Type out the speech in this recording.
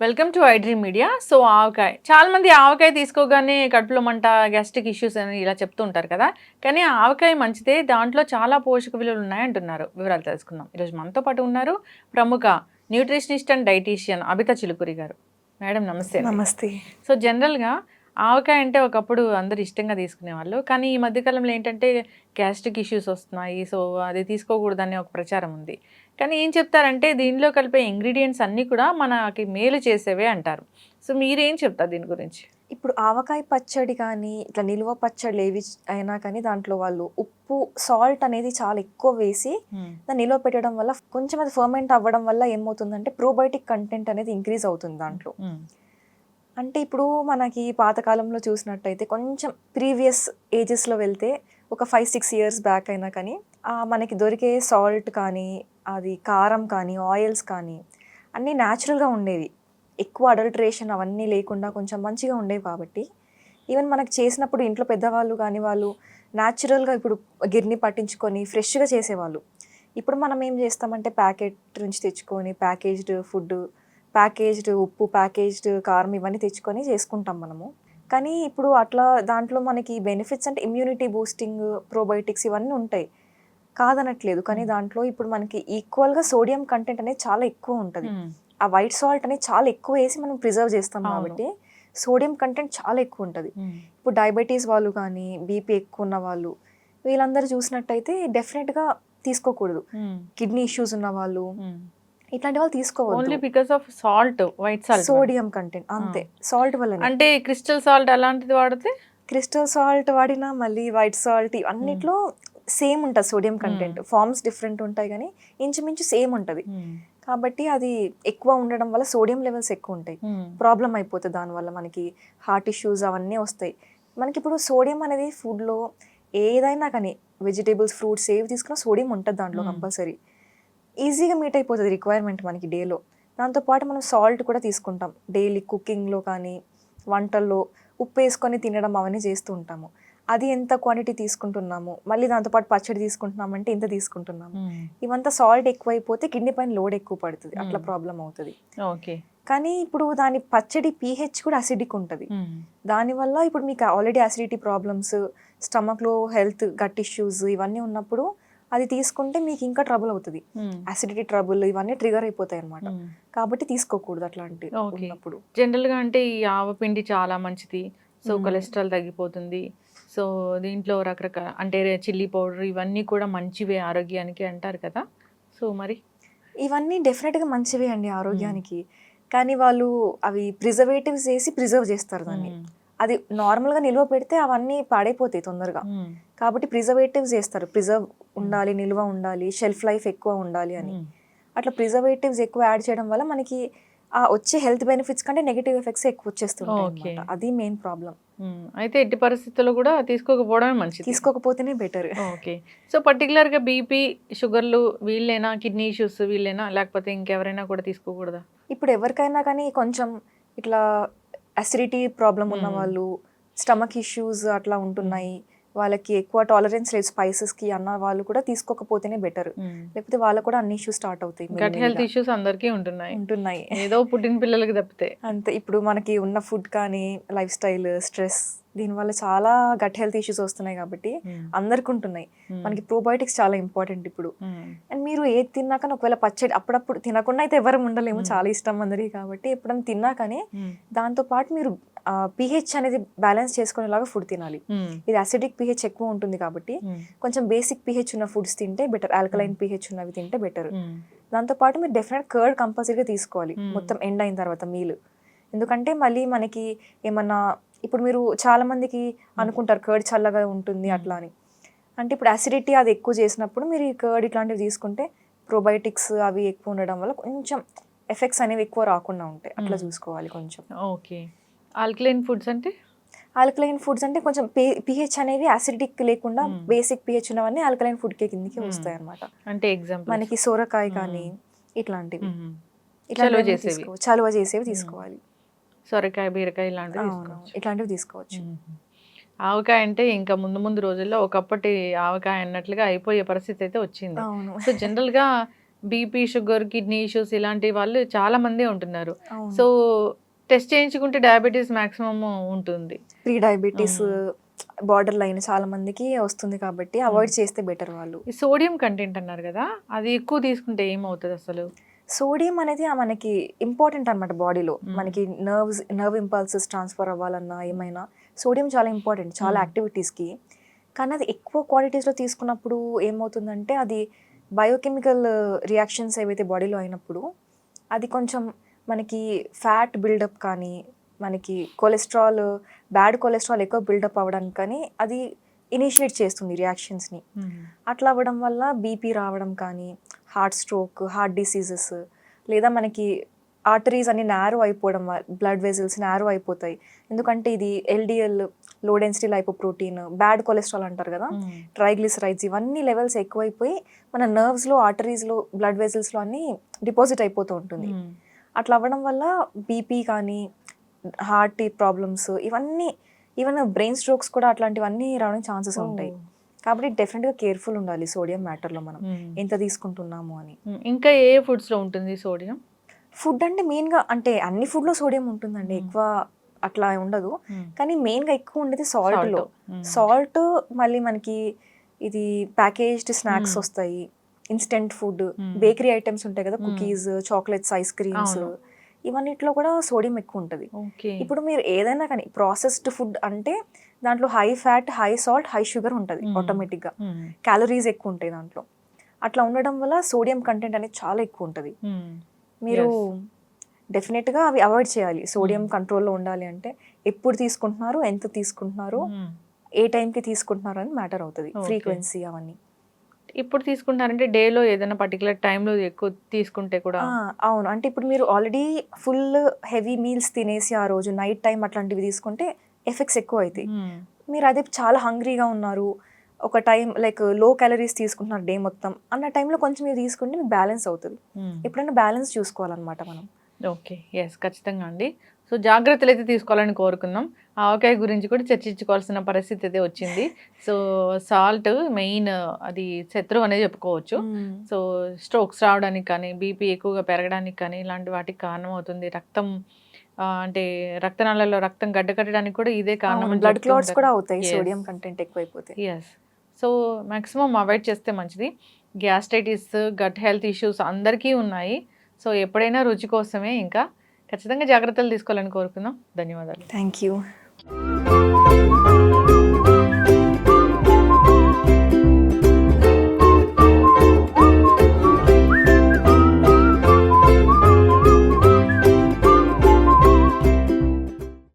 Welcome to iDream media so ఆవకాయ. చాలా మంది ఆవకాయ తీసుకోగానే కడుపులో మంట గ్యాస్ట్రిక్ ఇష్యూస్ అని ఇలా చెప్తూ ఉంటారు కదా. కానీ ఆవకాయ మంచిదే. దాంట్లో చాలా పోషక విలువలు ఉన్నాయంటున్నారు. వివరాలు తెలుసుకుందాం. ఈరోజు మనతో పాటు ఉన్నారు ప్రముఖ nutritionist and dietitian Abitha Chilukuri garu. Madam నమస్తే. నమస్తే. సో జనరల్గా ఆవకాయ అంటే ఒకప్పుడు అందరు ఇష్టంగా తీసుకునేవాళ్ళు. కానీ ఈ మధ్యకాలంలో ఏంటంటే గ్యాస్ట్రిక్ ఇష్యూస్ వస్తున్నాయి. సో అది తీసుకోకూడదని ఒక ప్రచారం ఉంది. కానీ ఏం చెప్తారంటే దీనిలో కలిపే ఇంగ్రీడియంట్స్ అన్నీ కూడా మనకి మేలు చేసేవే అంటారు. సో మీరేం చెప్తారు దీని గురించి? ఇప్పుడు ఆవకాయ పచ్చడి కానీ ఇట్లా నిల్వ పచ్చడి ఏవి అయినా కానీ దాంట్లో వాళ్ళు ఉప్పు సాల్ట్ అనేది చాలా ఎక్కువ వేసి దాన్ని నిల్వ పెట్టడం వల్ల కొంచెం అది ఫర్మెంట్ అవ్వడం వల్ల ఏమవుతుందంటే ప్రోబయోటిక్ కంటెంట్ అనేది ఇంక్రీజ్ అవుతుంది దాంట్లో. అంటే ఇప్పుడు మనకి పాతకాలంలో చూసినట్టయితే కొంచెం ప్రీవియస్ ఏజెస్లో వెళ్తే ఒక ఫైవ్ సిక్స్ ఇయర్స్ బ్యాక్ అయినా కానీ మనకి దొరికే సాల్ట్ కానీ అది కారం కానీ ఆయిల్స్ కానీ అన్నీ న్యాచురల్గా ఉండేవి. ఎక్కువ అడల్ట్రేషన్ అవన్నీ లేకుండా కొంచెం మంచిగా ఉండేవి కాబట్టి ఈవెన్ మనకు చేసినప్పుడు ఇంట్లో పెద్దవాళ్ళు కానీ వాళ్ళు న్యాచురల్గా ఇప్పుడు గిర్ని పట్టించుకొని ఫ్రెష్గా చేసేవాళ్ళు. ఇప్పుడు మనం ఏం చేస్తామంటే ప్యాకెట్ నుంచి తెచ్చుకొని ప్యాకేజ్డ్ ఫుడ్ ప్యాకేజ్డ్ ఉప్పు ప్యాకేజ్డ్ కారం ఇవన్నీ తెచ్చుకొని చేసుకుంటాం మనము. కానీ ఇప్పుడు అట్లా దాంట్లో మనకి బెనిఫిట్స్ అంటే ఇమ్యూనిటీ బూస్టింగ్ ప్రోబయోటిక్స్ ఇవన్నీ ఉంటాయి. కాదనట్లేదు. కానీ దాంట్లో ఇప్పుడు మనకి ఈక్వల్గా సోడియం కంటెంట్ అనేది చాలా ఎక్కువ ఉంటుంది. ఆ వైట్ సాల్ట్ అనేది చాలా ఎక్కువ వేసి మనం ప్రిజర్వ్ చేస్తాం. కాబట్టి సోడియం కంటెంట్ చాలా ఎక్కువ ఉంటుంది. ఇప్పుడు డయాబెటీస్ వాళ్ళు కానీ బీపీ ఎక్కువ ఉన్న వాళ్ళు వీళ్ళందరూ చూసినట్టయితే డెఫినెట్గా తీసుకోకూడదు. కిడ్నీ ఇష్యూస్ ఉన్న వాళ్ళు ఇట్లాంటి వాళ్ళు ఓన్లీ తీసుకోవద్దు because of salt white salt sodium content అంతే. సాల్ట్ వల్ల అంటే క్రిస్టల్ సాల్ట్ అలాంటిది వాడితే? క్రిస్టల్ సాల్ట్ వాడినా మళ్ళీ వైట్ సాల్ట్ అన్నిట్లో సేమ్ ఉంటుంది సోడియం కంటెంట్. ఫార్మ్స్ డిఫరెంట్ ఉంటాయి కానీ ఇంచుమించు సేమ్ ఉంటుంది. కాబట్టి అది ఎక్కువ ఉండడం వల్ల సోడియం లెవెల్స్ ఎక్కువ ఉంటాయి. ప్రాబ్లం అయిపోతుంది దానివల్ల మనకి. హార్ట్ ఇష్యూస్ అవన్నీ వస్తాయి. మనకి ఇప్పుడు సోడియం అనేది ఫుడ్లో ఏదైనా కానీ వెజిటేబుల్స్ ఫ్రూట్స్ ఏవి తీసుకున్నా సోడియం ఉంటుంది దాంట్లో. కంపల్సరీ. ఈజీగా మీట్ అయిపోతుంది రిక్వైర్మెంట్ మనకి డేలో. దాంతోపాటు మనం సాల్ట్ కూడా తీసుకుంటాం. డైలీ కుకింగ్లో కానీ వంటల్లో ఉప్పు వేసుకొని తినడం అవన్నీ చేస్తూ ఉంటాము. అది ఎంత క్వాంటిటీ తీసుకుంటున్నాము? మళ్ళీ దాంతోపాటు పచ్చడి తీసుకుంటున్నామంటే ఇంత తీసుకుంటున్నాము. ఇవంతా సాల్ట్ ఎక్కువైపోతే కిడ్నీ పైన లోడ్ ఎక్కువ పడుతుంది. అట్లా. ప్రాబ్లం అవుతుంది. ఓకే. కానీ ఇప్పుడు దాని పచ్చడి పీహెచ్ కూడా అసిడిక్ ఉంటుంది. దానివల్ల ఇప్పుడు మీకు ఆల్రెడీ అసిడిటీ ప్రాబ్లమ్స్ స్టమక్లో హెల్త్ గట్ ఇష్యూస్ ఇవన్నీ ఉన్నప్పుడు అది తీసుకుంటే మీకు ఇంకా ట్రబుల్ అవుతుంది. అసిడిటీ ట్రబుల్ ఇవన్నీ ట్రిగర్ అయిపోతాయి అనమాట కాబట్టి తీసుకోకూడదు అట్లాంటి Okay. ఉన్నప్పుడు. జనరల్గా అంటే ఈ ఆవపిండి చాలా మంచిది. సో. కొలెస్ట్రాల్ తగ్గిపోతుంది. సో దీంట్లో రకరకాల అంటే చిల్లీ పౌడర్ ఇవన్నీ కూడా మంచివే ఆరోగ్యానికి అంటారు కదా సో మరి ఇవన్నీ డెఫినెట్గా మంచివే అండి ఆరోగ్యానికి కానీ వాళ్ళు అవి ప్రిజర్వేటివ్స్ వేసి ప్రిజర్వ్ చేస్తారు దాన్ని. అది నార్మల్గా నిల్వ పెడితే అవన్నీ పాడైపోతాయి తొందరగా. కాబట్టి ప్రిజర్వేటివ్స్ చేస్తారు ప్రిజర్వ్ ఉండాలి నిల్వ ఉండాలి షెల్ఫ్ లైఫ్ ఎక్కువ ఉండాలి అని. అట్లా ప్రిజర్వేటివ్స్ ఎక్కువ యాడ్ చేయడం వల్ల మనకి ఆ వచ్చే హెల్త్ బెనిఫిట్స్ కంటే నెగిటివ్ ఎఫెక్ట్స్ ఎక్కువ వచ్చేస్తుంటాయి. అన్నమాట. అది మెయిన్ ప్రాబ్లం. అయితే ఎట్టి పరిస్థితుల్లో కూడా తీసుకోకపోవడమే మంచిది. తీసుకోకపోతేనే బెటర్. ఓకే. సో పర్టికులర్గా బీపీ షుగర్లు వీళ్ళేనా కిడ్నీ ఇష్యూస్ వీళ్ళేనా లేకపోతే ఇంకెవరైనా కూడా తీసుకోకూడదా? ఇప్పుడు ఎవరికైనా కానీ కొంచెం ఇట్లా అసిడిటీ ప్రాబ్లం ఉన్న. వాళ్ళు స్టమక్ ఇష్యూస్ అట్లా ఉంటున్నాయి వాళ్ళకి ఎక్కువ టాలరెన్స్ లేదు spices కి అన్న వాళ్ళు కూడా తీసుకోకపోతేనే బెటర్ లేకపోతే వాళ్ళకు కూడా అన్ని ఇష్యూస్ స్టార్ట్ అవుతాయి గట్ హెల్త్. ఇష్యూస్ అందరికీ ఉంటున్నాయి ఉంటున్నాయి ఏదో పుట్టిన పిల్లలకి తప్పితే అంతే ఇప్పుడు మనకి ఉన్న ఫుడ్ కానీ లైఫ్ స్టైల్ స్ట్రెస్ దీనివల్ల చాలా గట్ హెల్త్ ఇష్యూస్ వస్తున్నాయి కాబట్టి అందరికి ఉంటున్నాయి మ్మ్. మనకి ప్రోబయోటిక్స్ చాలా ఇంపార్టెంట్ ఇప్పుడు. అండ్ మీరు ఏది తిన్నా కానీ ఒకవేళ పచ్చడి అప్పుడప్పుడు తినకుండా అయితే ఎవరు ఉండలేము. చాలా ఇష్టం అందరికి కాబట్టి ఎప్పుడైనా తిన్నా కానీ మ్మ్. దాంతో పాటు మీరు పిహెచ్ అనేది బ్యాలెన్స్ చేసుకునేలాగా ఫుడ్ తినాలి మ్మ్. ఇది అసిడిక్ పిహెచ్ ఎక్కువ ఉంటుంది కాబట్టి మ్మ్. కొంచెం బేసిక్ పిహెచ్ ఉన్న ఫుడ్స్ తింటే బెటర్ ఆల్కలైన్ పిహెచ్ ఉన్నవి తింటే బెటర్ మ్మ్. దాంతో పాటు మీరు డెఫినెట్ కర్డ్ కంపల్సరీగా తీసుకోవాలి. మొత్తం ఎండ్ అయిన తర్వాత మీల్ ఎందుకంటే మళ్ళీ మనకి ఏమన్నా ఇప్పుడు మీరు చాలా మందికి అనుకుంటారు కర్డ్ చల్లగా ఉంటుంది. అట్లా అని అంటే ఇప్పుడు అసిడిటీ అది ఎక్కువ చేసినప్పుడు మీరు ఈ కర్డ్ ఇట్లాంటివి తీసుకుంటే ప్రోబయోటిక్స్ అవి ఎక్కువ ఉండడం వల్ల కొంచెం ఎఫెక్ట్స్ అనేవి ఎక్కువ రాకుండా ఉంటాయి అట్లా. చూసుకోవాలి కొంచెం ఓకే ఆల్కలైన్ ఫుడ్స్ అంటే? ఆల్కలైన్ ఫుడ్స్ అంటే కొంచెం పిహెచ్ అనేవి అసిడిక్ లేకుండా. బేసిక్ పిహెచ్ ఉన్నవన్నీ ఆల్కలైన్ ఫుడ్ కే కిందకి మ్మ్. వస్తాయి అనమాట అంటే ఎగ్జాంపుల్ మనకి సోరకాయ మ్మ్. కానీ ఇట్లాంటివి. ఇట్లాంటివన్నీ చేసేవి. తీసుకో- చలువ చేసేవి తీసుకోవాలి. సొరకాయ బీరకాయ ఇలాంటివి ఇట్లాంటివి తీసుకోవచ్చు. ఆవకాయ అంటే ఇంకా ముందు ముందు రోజుల్లో ఒకప్పటి ఆవకాయ అన్నట్లుగా అయిపోయే పరిస్థితి అయితే వచ్చింది. సో జనరల్గా బీపీ షుగర్ కిడ్నీ ఇష్యూస్ ఇలాంటి వాళ్ళు చాలా మంది ఉంటున్నారు. సో టెస్ట్ చేయించుకుంటే డయాబెటీస్ మాక్సిమం ఉంటుంది. ప్రీ డయాబెటీస్ బార్డర్ లైన్ చాలా మందికి వస్తుంది కాబట్టి అవాయిడ్ చేస్తే బెటర్ వాళ్ళు. ఈ సోడియం కంటెంట్ అన్నారు కదా అది ఎక్కువ తీసుకుంటే ఏమవుతుంది అసలు? సోడియం అనేది మనకి ఇంపార్టెంట్ అనమాట బాడీలో. మనకి నర్వ్స్ నర్వ్ ఇంపల్సెస్ ట్రాన్స్ఫర్ అవ్వాలన్నా ఏమైనా సోడియం చాలా ఇంపార్టెంట్ చాలా. యాక్టివిటీస్కి. కానీ అది ఎక్కువ క్వాంటిటీస్లో తీసుకున్నప్పుడు ఏమవుతుందంటే అది బయోకెమికల్ రియాక్షన్స్ ఏవైతే బాడీలో అయినప్పుడు అది కొంచెం మనకి ఫ్యాట్ బిల్డప్ కానీ మనకి కొలెస్ట్రాల్ బ్యాడ్ కొలెస్ట్రాల్ ఎక్కువ బిల్డప్ అవ్వడానికి కానీ అది ఇనిషియేట్ చేస్తుంది రియాక్షన్స్ని. అట్లా అవ్వడం వల్ల బీపీ రావడం కానీ హార్ట్ స్ట్రోక్ హార్ట్ డిసీజెస్ లేదా మనకి ఆర్టరీస్ అన్ని నేరో అయిపోవడం బ్లడ్ వెజల్స్ నేరో అయిపోతాయి. ఎందుకంటే ఇది ఎల్డిఎల్లో డెన్సిటీ లైపోప్రోటీన్ బ్యాడ్ కొలెస్ట్రాల్ అంటారు కదా ట్రైగ్లిసరైడ్స్ ఇవన్నీ లెవెల్స్ ఎక్కువైపోయి మన నర్వ్స్లో ఆర్టరీస్లో బ్లడ్ వెజల్స్లో అన్ని డిపాజిట్ అయిపోతూ ఉంటుంది. అట్లా అవ్వడం వల్ల బీపీ కానీ హార్ట్ ప్రాబ్లమ్స్ ఇవన్నీ ఈవెన్ బ్రెయిన్ స్ట్రోక్స్ కూడా అట్లాంటివన్నీ రావడానికి ఛాన్సెస్ ఉంటాయి. కాబట్టి డెఫినెట్గా కేర్ఫుల్ ఉండాలి సోడియం మ్యాటర్లో మనం. ఎంత తీసుకుంటున్నాము అని. ఇంకా ఏ ఫుడ్స్లో ఉంటుంది సోడియం? ఫుడ్ అంటే మెయిన్గా అంటే అన్ని ఫుడ్లో సోడియం ఉంటుందండి. ఎక్కువ అట్లా ఉండదు. కానీ మెయిన్గా ఎక్కువ ఉండేది సాల్ట్లో. సాల్ట్. మళ్ళీ మనకి ఇది ప్యాకేజ్డ్ స్నాక్స్. వస్తాయి. Instant food Hmm. Bakery items ఉంటాయి కదా Hmm. Cookies chocolates ice creams. ఇవన్నిట్లో కూడా సోడియం ఎక్కువ ఉంటుంది. ఇప్పుడు మీరు ఏదైనా కానీ ప్రాసెస్డ్ ఫుడ్ అంటే దాంట్లో high fat high salt high sugar ఉంటుంది Hmm. ఆటోమేటిక్గా. క్యాలరీస్ ఎక్కువ ఉంటాయి దాంట్లో. అట్లా ఉండడం వల్ల సోడియం కంటెంట్ అనేది చాలా ఎక్కువ ఉంటుంది. మీరు డెఫినెట్గా అవి అవాయిడ్ చేయాలి. సోడియం. కంట్రోల్లో ఉండాలి అంటే ఎప్పుడు తీసుకుంటున్నారు ఎంత తీసుకుంటున్నారు ఏ టైంకి తీసుకుంటున్నారు అని మ్యాటర్ అవుతుంది. ఫ్రీక్వెన్సీ అవన్నీ. ఇప్పుడు తీసుకుంటారంటే డేలో ఏదైనా పర్టికులర్ టైంలో ఎక్కువ తీసుకుంటే కూడా అవును. అంటే ఇప్పుడు మీరు ఆల్రెడీ ఫుల్ హెవీ మీల్స్ తినేసి ఆ రోజు నైట్ టైం అట్లాంటివి తీసుకుంటే ఎఫెక్ట్స్ ఎక్కువ అవుతాయి. మ్మ్. మీరు అదే చాలా హంగ్రీగా ఉన్నారు. ఒక టైం లైక్లో క్యాలరీస్ తీసుకుంటున్నారు డే మొత్తం. అన్న టైంలో కొంచెం మీరు తీసుకుంటే మీకు బ్యాలెన్స్ అవుతుంది. మ్మ్. ఎప్పుడైనా బ్యాలెన్స్ చూసుకోవాలన్నమాట మనం. ఓకే ఎస్ ఖచ్చితంగా అండి. సో జాగ్రత్తలు అయితే తీసుకోవాలని కోరుకుందాం ఆవకాయ గురించి కూడా చర్చించుకోవాల్సిన పరిస్థితి అయితే వచ్చింది. సో సాల్ట్ మెయిన్ అది శత్రువు అనేది చెప్పుకోవచ్చు. సో స్ట్రోక్స్ రావడానికి కానీ బీపీ ఎక్కువగా పెరగడానికి కానీ ఇలాంటి వాటికి కారణం అవుతుంది రక్తం అంటే రక్తనాళాల్లో రక్తం గడ్డకట్టడానికి కూడా ఇదే కారణం బ్లడ్ క్లాట్స్. కూడా అవుతాయి. సోడియం కంటెంట్ ఎక్కువైపోతే. ఎస్ సో మ్యాక్సిమం అవాయిడ్ చేస్తే మంచిది. గ్యాస్ట్రైటిస్ గట్ హెల్త్ ఇష్యూస్ అందరికీ ఉన్నాయి. సో ఎప్పుడైనా రుచి కోసమే ఇంకా ఖచ్చితంగా జాగ్రత్తలు తీసుకోవాలని కోరుకుందాం. ధన్యవాదాలు. Thank you